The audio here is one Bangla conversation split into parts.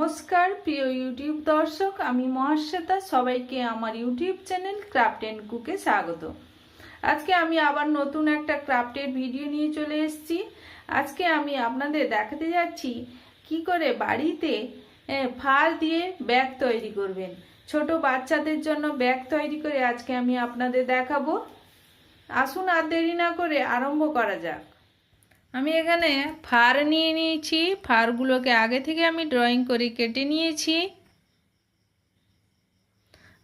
নমস্কার, প্রিয় ইউটিউব দর্শক, আমি মহাশ্বেতা, সবাইকে আমার ইউটিউব চ্যানেল ক্রাফট অ্যান্ড কুকে স্বাগত। আজকে আমি আবার নতুন একটা ক্রাফটের ভিডিও নিয়ে চলে এসেছি। আজকে আমি আপনাদের দেখাতে যাচ্ছি কি করে বাড়িতে ফাল দিয়ে ব্যাগ তৈরি করবেন। ছোট বাচ্চাদের জন্য ব্যাগ তৈরি করে আজকে আমি আপনাদের দেখাবো। আসুন আর দেরি না করে আরম্ভ করা যাক। আমি এখানে ফার নিয়ে নিয়েছি, ফারগুলোকে আগে থেকে আমি ড্রয়িং করে কেটে নিয়েছি।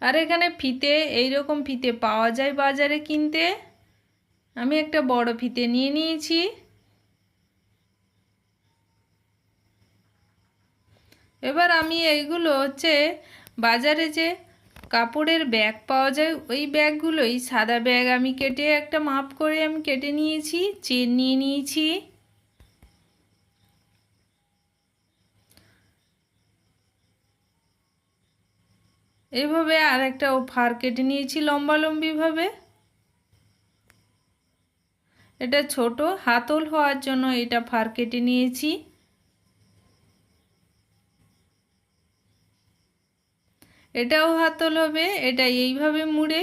আর এখানে ফিতে এই রকম ফিতে পাওয়া যায় বাজারে কিনতে। আমি একটা বড় ফিতে নিয়ে নিয়েছি। এবার আমি এইগুলো হচ্ছে বাজারে যে কাপড়ের ব্যাগ পাওয়া যায়, ওই ব্যাগগুলোই সাদা ব্যাগ আমি কেটে একটা মাপ করে আমি কেটে নিয়েছি, চেন নিয়ে নিয়েছি। এভাবে আর একটা ফার কেটে নিয়েছি লম্বালম্বিভাবে। এটা ছোট, হাতল হওয়ার জন্য এটা ফার কেটে নিয়েছি। এটাও হাতল হবে এটা এইভাবে মুড়ে,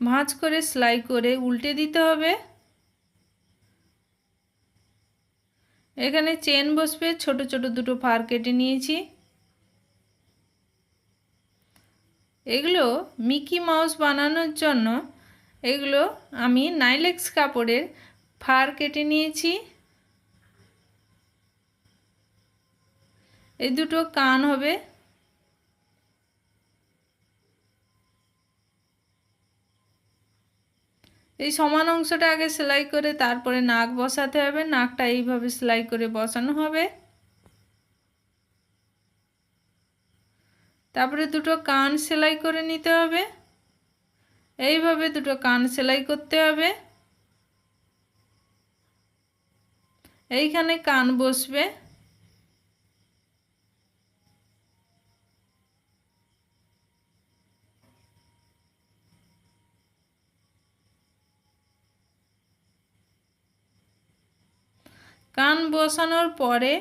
ভাঁজ করে সেলাই করে উল্টে দিতে হবে। এখানে চেন বসবে, ছোট ছোট দুটো ফার কেটে নিয়েছি। এগুলো মিকি মাউস বানানোর জন্য এগুলো আমি নাইলেক্স কাপড়ের ফার কেটে নিয়েছি। এই দুটো কান হবে এই সমান অংশটা আগে সেলাই করে তারপরে নাক বসাতে হবে, নাকটা এইভাবে সেলাই করে বসানো হবে। তারপরে দুটো কান সেলাই করে নিতে হবে। এইভাবে দুটো কান সেলাই করতে হবে। এইখানে কান বসবে। কান বসানোর পরে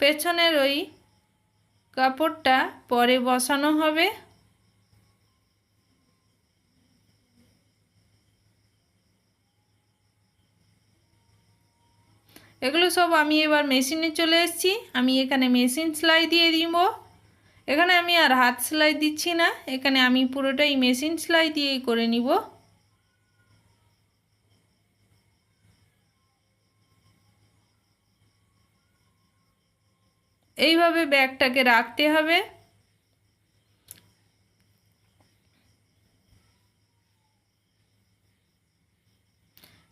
পেছনের ওই কাপড়টা পরে বসানো হবে। এগুলো সব আমি এবার মেশিনে চলে এসেছি। আমি এখানে মেশিন সেলাই দিয়ে দিব। এখানে আমি আর হাত সেলাই দিচ্ছি না। এখানে আমি পুরোটাই মেশিন সেলাই দিয়েই করে নিব। এইভাবে ব্যাগটাকে রাখতে হবে।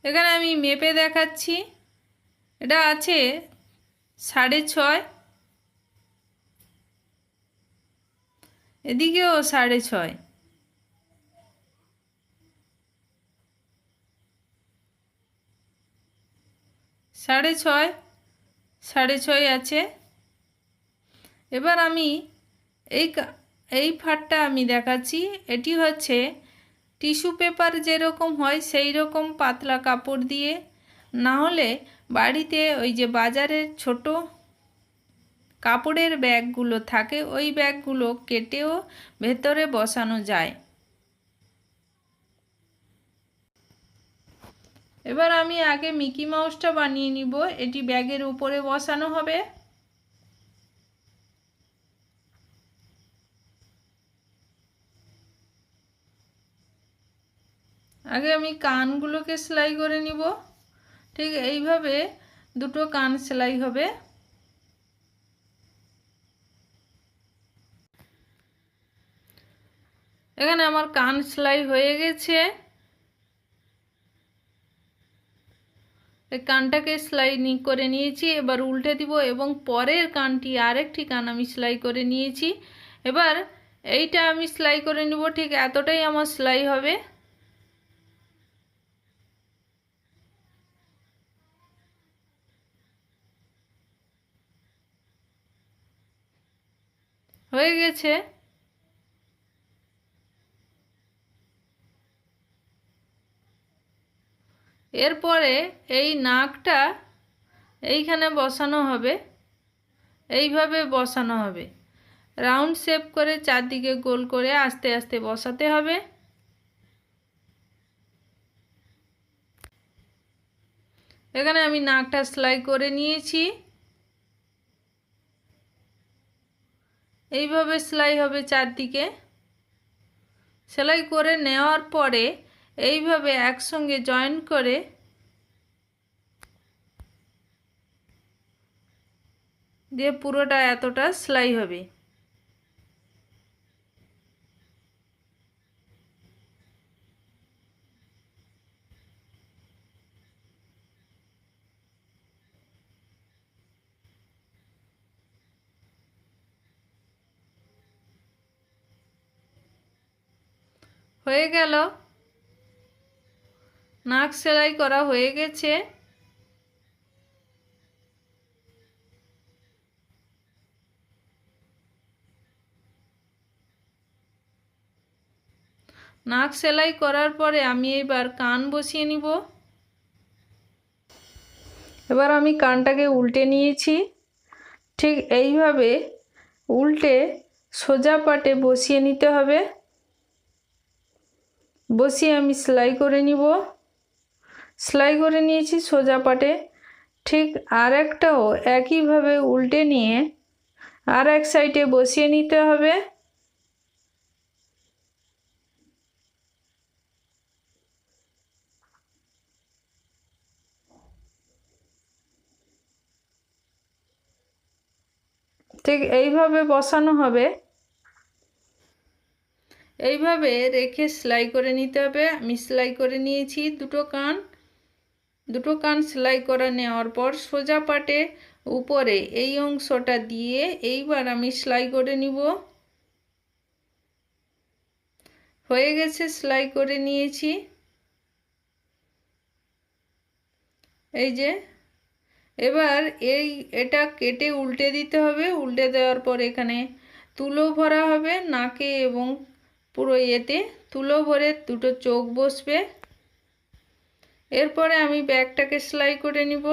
এখানে আমি মেপে দেখাচ্ছি। এটা আছে সাড়ে ছয়। এদিকেও সাড়ে ছয়। সাড়ে ছয় সাড়ে ছয় আছে। এবার আমি এই এই ফাটটা আমি দেখাচ্ছি। এটি হচ্ছে টিস্যু পেপার যেরকম হয় সেই রকম পাতলা কাপড় দিয়ে। না হলে বাড়িতে ওই যে বাজারের ছোট কাপড়ের ব্যাগগুলো থাকে, ওই ব্যাগগুলো কেটেও ভেতরে বসানো যায়। এবার আমি আগে মিকি মাউসটা বানিয়ে নিব। এটি ব্যাগের উপরে বসানো হবে। আগে আমি কানগুলোকে সেলাই করে নিব। ঠিক এইভাবে দুটো কান সেলাই হবে। এখানে আমার কান সেলাই হয়ে গেছে। এই কানটাকে সেলাই করে নিয়েছি, এবার উল্টে দিব এবং পরের কানটি আরেকটি কান আমি সেলাই করে নিয়েছি। এবার এইটা আমি সেলাই করে নিব, ঠিক এতটাই আমার সেলাই হবে। হয়ে গেছে। এরপরে এই নাকটা এইখানে বসানো হবে। এইভাবে বসানো হবে। রাউন্ড শেপ করে চারদিকে গোল করে আস্তে আস্তে বসাতে হবে। এখানে আমি নাকটা সেলাই করে নিয়েছি। এইভাবে সেলাই হবে চারদিকে। সেলাই করে নেওয়ার পরে এইভাবে একসঙ্গে জয়েন করে দিয়ে পুরোটা এতটা সেলাই হবে। হয়ে গেল। নাক সেলাই করা হয়ে গেছে। নাক সেলাই করার পরে আমি এবার কান বসিয়ে নিব। এবার আমি কানটাকে উল্টে নিয়েছি। ঠিক এইভাবে উল্টে সোজা পাটে বসিয়ে নিতে হবে। বসিয়ে আমি সেলাই করে নিব। সেলাই করে নিয়েছি সোজা পাটে। ঠিক আর একটাও একইভাবে উল্টে নিয়ে আর এক সাইডে বসিয়ে নিতে হবে। ঠিক এইভাবে বসানো হবে। এইভাবে রেখে সেলাই করে নিতে হবে। আমি সেলাই করে নিয়েছি দুটো কান। দুটো কান সেলাই করা নেওয়ার পর সোজা পাটে উপরে এই অংশটা দিয়ে এইবার আমি সেলাই করে নিব। হয়ে গেছে, সেলাই করে নিয়েছি। এই যে, এবার এই, এটা কেটে উল্টে দিতে হবে। উল্টে দেওয়ার পর এখানে তুলো ভরা হবে, নাকে এবং পুরো ইয়েতে তুলো ভরে দুটো চোখ বসবে। এরপরে আমি ব্যাগটাকে সেলাই করে নিব।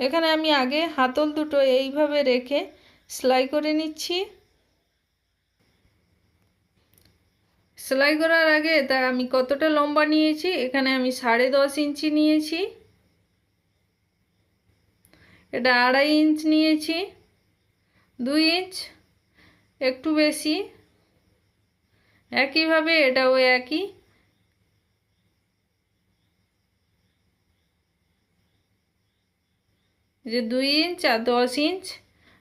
এখানে আমি আগে হাতল দুটো এইভাবে রেখে সেলাই করে নিচ্ছি। সেলাই করার আগে তা আমি কতটা লম্বা নিয়েছি, এখানে আমি সাড়ে দশ ইঞ্চি নিয়েছি। এটা আড়াই ইঞ্চ নিয়েছি। দুই ইঞ্চ একটু বেশি। একইভাবে এটাও একই। যে দুই ইঞ্চ আর দশ ইঞ্চ,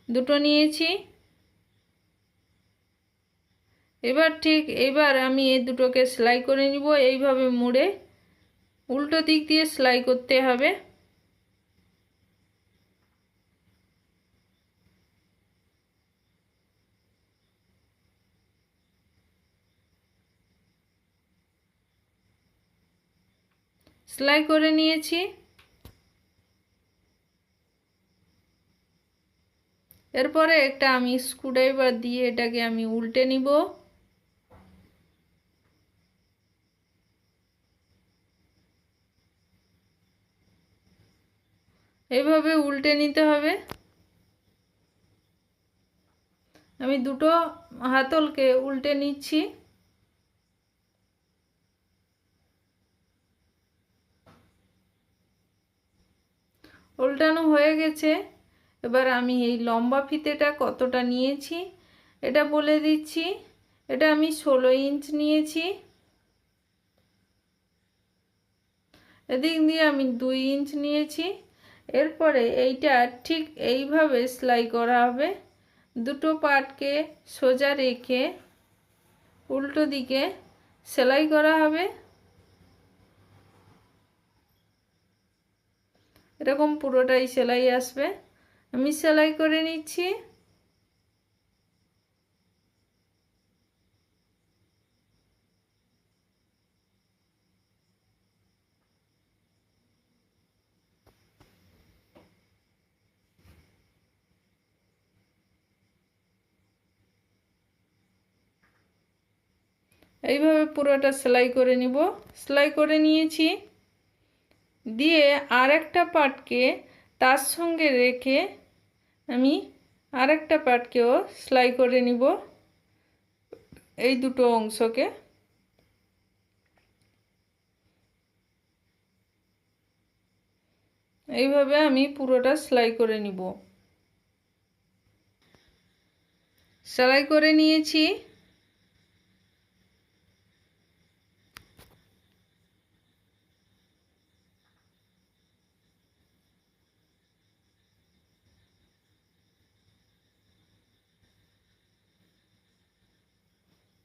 দুটো নিয়েছি। এবার ঠিক এবার আমি এই দুটোকে সেলাই করে নিব। এইভাবে মুড়ে উল্টো দিক দিয়ে সেলাই করতে হবে। সেলাই করে নিয়েছি। এরপরে একটা আমি স্ক্রুড্রাইভার দিয়ে এটাকে আমি উল্টে নিব। এভাবে উল্টে নিতে হবে। আমি দুটো হাতলকে উল্টে নিচ্ছি। উল্টানো হয়ে গেছে। এবার আমি এই লম্বা ফিতেটা কতটা নিয়েছি, এটা বলে দিচ্ছি। এটা আমি ষোলো ইঞ্চ নিয়েছি। এদিক দিয়ে আমি দুই ইঞ্চ নিয়েছি। এরপরে এইটা ঠিক এইভাবে সেলাই করা হবে। দুটো পাটকে সোজা রেখে উল্টো দিকে সেলাই করা হবে। এরকম পুরোটাই সেলাই আসবে। আমি সেলাই করে নিচ্ছি। এইভাবে পুরোটা সেলাই করে নিব। সেলাই করে নিয়েছি। দিয়ে আর একটা পাটকে তার সঙ্গে রেখে আমি আর একটা পাটকেও সেলাই করে নিব এই দুটো অংশকে। এইভাবে আমি পুরোটা সেলাই করে নিব। সেলাই করে নিয়েছি।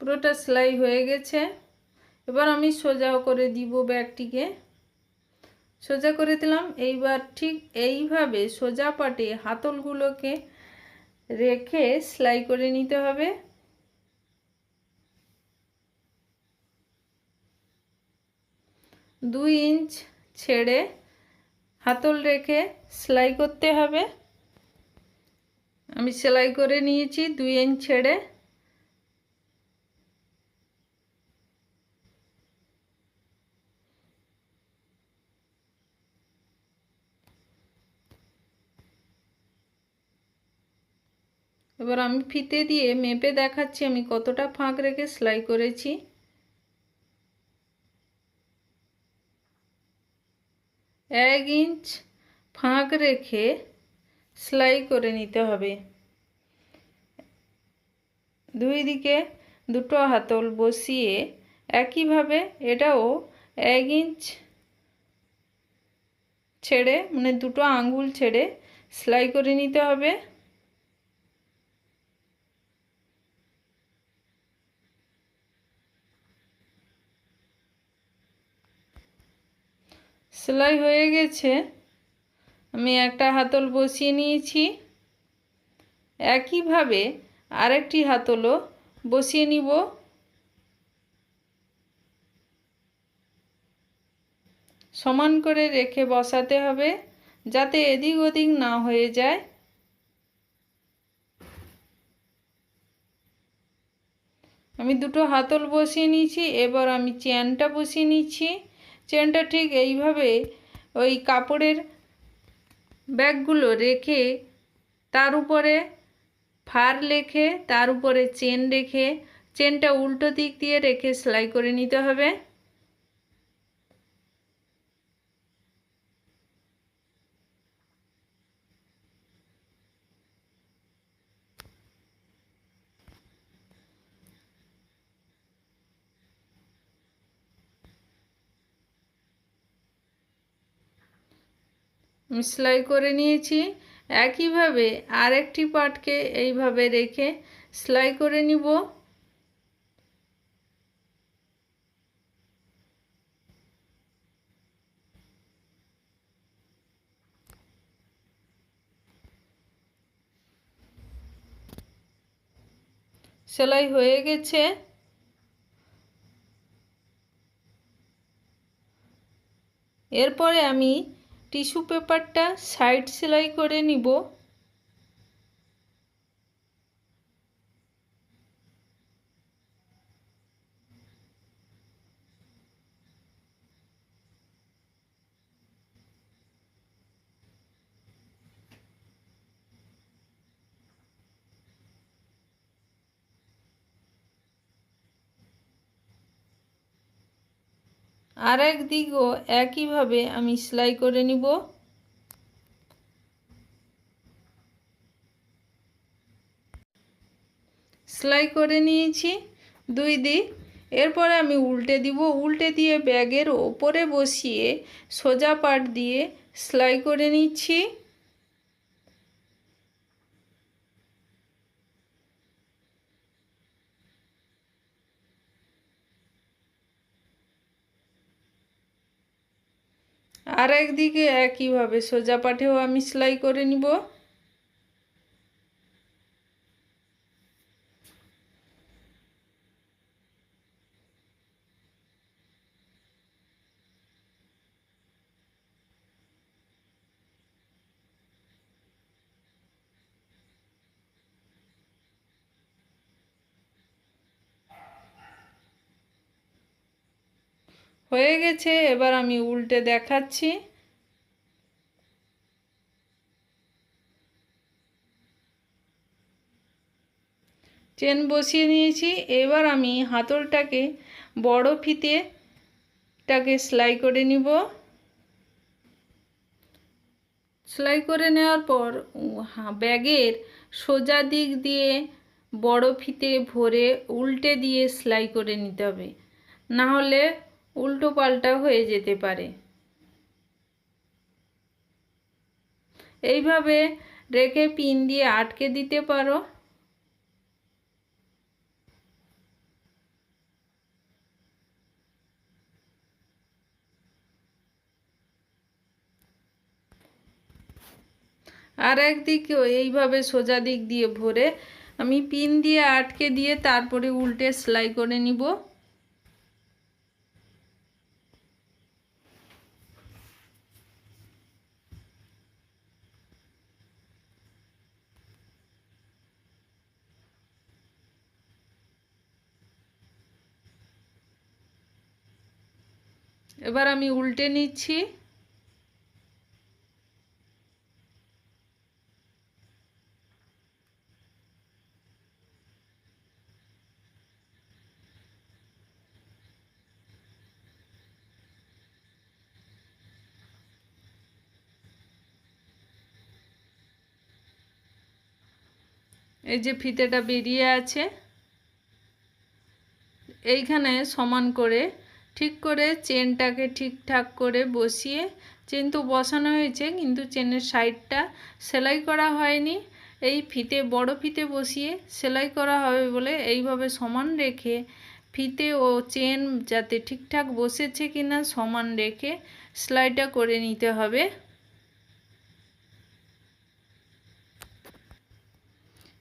পুরোটা সেলাই হয়ে গেছে। এবার আমি সোজা করে দিব ব্যাগটিকে। সোজা করে দিলাম। এইবার ঠিক এইভাবে সোজা পাটে হাতলগুলোকে রেখে সেলাই করে নিতে হবে। দুই ইঞ্চ ছেড়ে হাতল রেখে সেলাই করতে হবে। আমি সেলাই করে নিয়েছি। দুই ইঞ্চ ছেড়ে এবার আমি ফিতে দিয়ে মেপে দেখাচ্ছি আমি কতটা ফাঁক রেখে সেলাই করেছি। এক ইঞ্চ ফাঁক রেখে সেলাই করে নিতে হবে। দুই দিকে দুটো হাতল বসিয়ে একইভাবে এটাও এক ইঞ্চ ছেড়ে মানে দুটো আঙ্গুল ছেড়ে সেলাই করে নিতে হবে। সেলাই হয়ে গেছে। আমি একটা হাতল বসিয়ে নিয়েছি। একইভাবে আরেকটি হাতলও বসিয়ে নিব। সমান করে রেখে বসাতে হবে যাতে এদিক ওদিক না হয়ে যায়। আমি দুটো হাতল বসিয়ে নিয়েছি, এবার আমি চেনটা বসিয়ে নিচ্ছি। চেনটা ঠিক এইভাবে ওই কাপড়ের ব্যাগগুলো রেখে তার উপরে ফার লেখে, তার উপরে চেন রেখে, চেনটা উল্টো দিক দিয়ে রেখে সেলাই করে নিতে হবে। সেলাই করে নিয়েছি। একইভাবে আরেকটি পাটকে এইভাবে রেখে সেলাই করে নিব। সেলাই হয়ে গেছে। এরপরে আমি টিস্যু পেপারটা সাইড সেলাই করে নিব। আর এক দিকও একইভাবে আমি সেলাই করে নিব। সেলাই করে নিয়েছি দুই দিক। এরপরে আমি উল্টে দিব। উল্টে দিয়ে ব্যাগের ওপরে বসিয়ে সোজা পাট দিয়ে সেলাই করে নিচ্ছি। আর একদিকে একইভাবে সোজা পাঠেও আমি সেলাই করে নিব। হয়ে গেছে, এবার আমি উল্টে দেখাচ্ছি। চেন বসিয়ে নিয়েছি, এবার আমি হাতলটাকে বড় ফিতেটাকে সেলাই করে নিব। সেলাই করে নেওয়ার পর ব্যাগের সোজা দিক দিয়ে বড় ফিতে ভরে উল্টে দিয়ে সেলাই করে নিতে হবে। না হলে উল্টো পাল্টা হয়ে যেতে পারে। এইভাবে রেখে পিন দিয়ে আটকে দিতে পারো। আর একদিকেও এইভাবে সোজা দিক দিয়ে ভরে আমি পিন দিয়ে আটকে দিয়ে তারপরে উল্টে সেলাই করে নিব। এবার আমি উল্টে নিচ্ছি। এই যে ফিতেটা বেরিয়ে আছে এইখানে সমান করে ঠিক করে চেনটাকে ঠিকঠাক করে বসিয়ে, চেন তো বসানো হয়েছে, কিন্তু চেনের সাইডটা সেলাই করা হয়নি। এই ফিতে, বড় ফিতে বসিয়ে সেলাই করা হবে বলে এইভাবে সমান রেখে, ফিতে ও চেন যাতে ঠিকঠাক বসেছে কিনা সমান রেখে সেলাইটা করে নিতে হবে।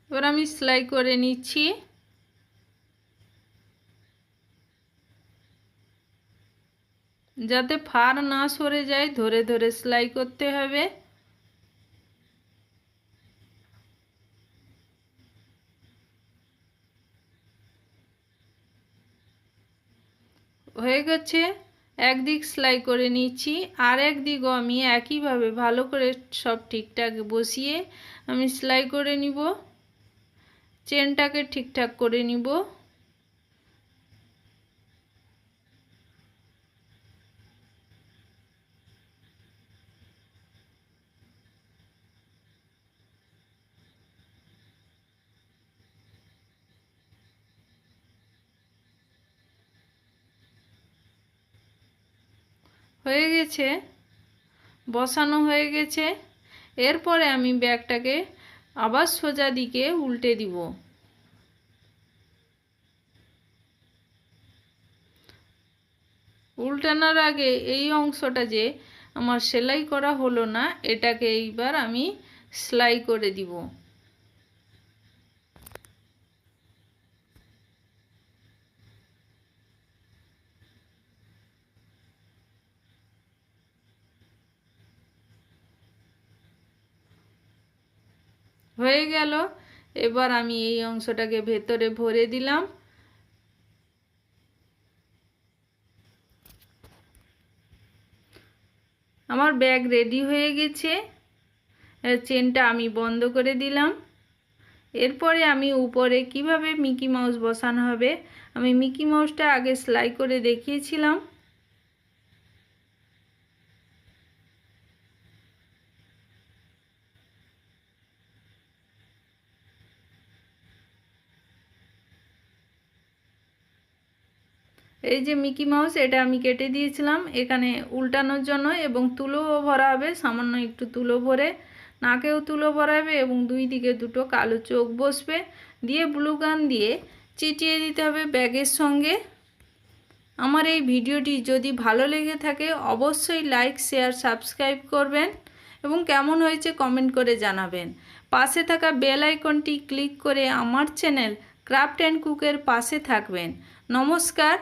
এবার আমি সেলাই করে নিচ্ছি। যাতে ফার না সরে যায়, ধরে ধরে সেলাই করতে হবে। হয়ে গেছে, একদিক সেলাই করে নিচ্ছি, আর একদিকও আমি একইভাবে ভালো করে সব ঠিকঠাক বসিয়ে আমি সেলাই করে নিব। চেনটাকে ঠিকঠাক করে নিব। হয়ে গেছে, বসানো হয়ে গেছে। এরপরে আমি ব্যাগটাকে আবার সোজা দিকে উল্টে দিব। উল্টানোর আগে এই অংশটা যে আমার সেলাই করা হলো না, এটাকে এইবার আমি সেলাই করে দিব। হয়ে গেল। এবার আমি এই অংশটাকে ভেতরে ভরে দিলাম। আমার ব্যাগ রেডি হয়ে গেছে। চেনটা আমি বন্ধ করে দিলাম। এরপরে আমি উপরে কীভাবে মিকি মাউস বসানো হবে, আমি মিকি মাউসটা আগে সেলাই করে দেখিয়েছিলাম। এই যে মিকি মাউস, এটা আমি কেটে দিয়েছিলাম। এখানে উল্টানোর জন্য এবং তুলোও ভরা হবে সামান্য একটু তুলো ভরে। নাকেও তুলো ভরাবে এবং দুই দিকে দুটো কালো চোখ বসবে। দিয়ে ব্লু গান দিয়ে চিটিয়ে দিতে হবে ব্যাগের সঙ্গে। আমার এই ভিডিওটি যদি ভালো লেগে থাকে, অবশ্যই লাইক, শেয়ার, সাবস্ক্রাইব করবেন এবং কেমন হয়েছে কমেন্ট করে জানাবেন। পাশে থাকা বেল আইকনটি ক্লিক করে আমার চ্যানেল ক্রাফট অ্যান্ড কুকের পাশে থাকবেন। নমস্কার।